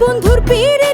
বন্ধুর পীরে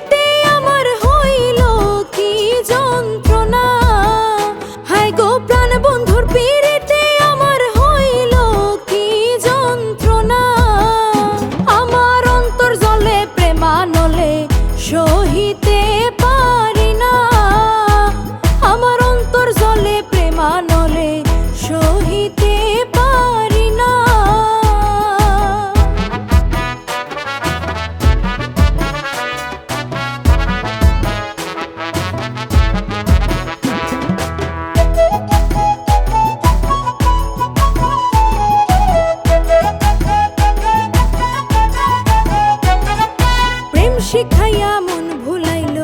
শিখাইয়া মন ভুলাইল,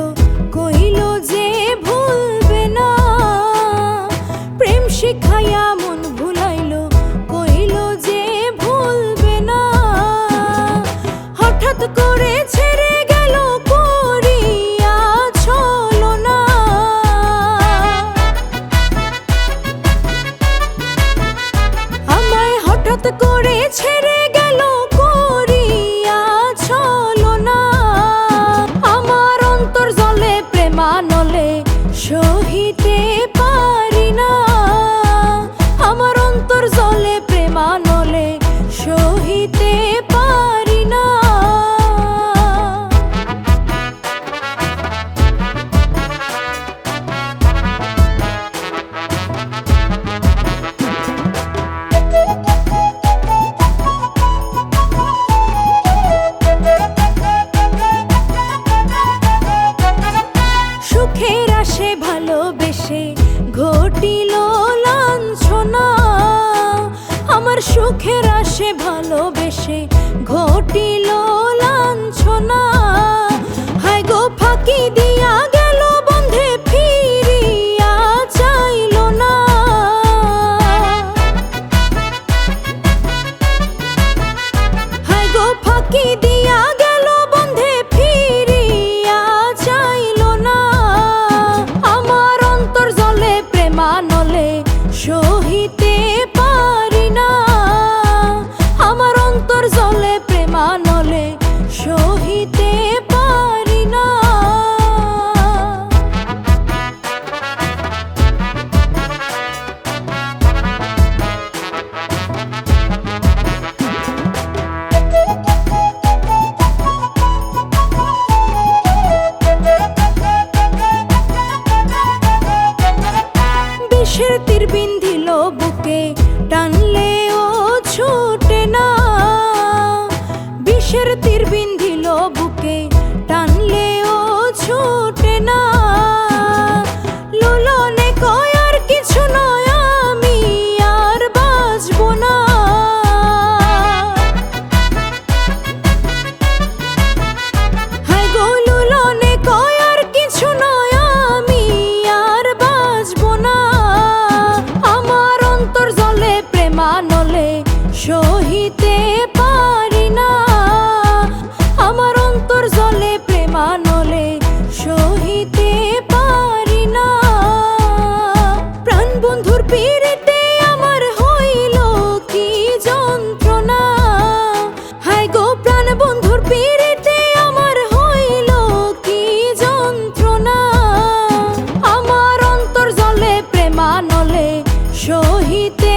কহিল যে ভুলবে না। প্রেম শিখাইয়া মন ভুলাইল, কহিল যে ভুলবে না। হঠাৎ করেছে আকাশে ঘটিল লাঞ্ছনা। আমার সুখের আসে ভালোবেসে ঘটিল আকাশের তীর বিন্ধিল বুকে টানলে ও ছুটে না। বিষের তীর বিন্ধিল বুকে সহিতে পারি না। আমার অন্তর জলে, প্রেমানলে সহিতে পারি না। প্রাণ বন্ধুর পীড়িতে আমার হইল কি যন্ত্রণা? হাই গো প্রাণ বন্ধুর পীড়িতে আমার হইল কি যন্ত্রণা? আমার অন্তর জলে, প্রেমানলে সহিতে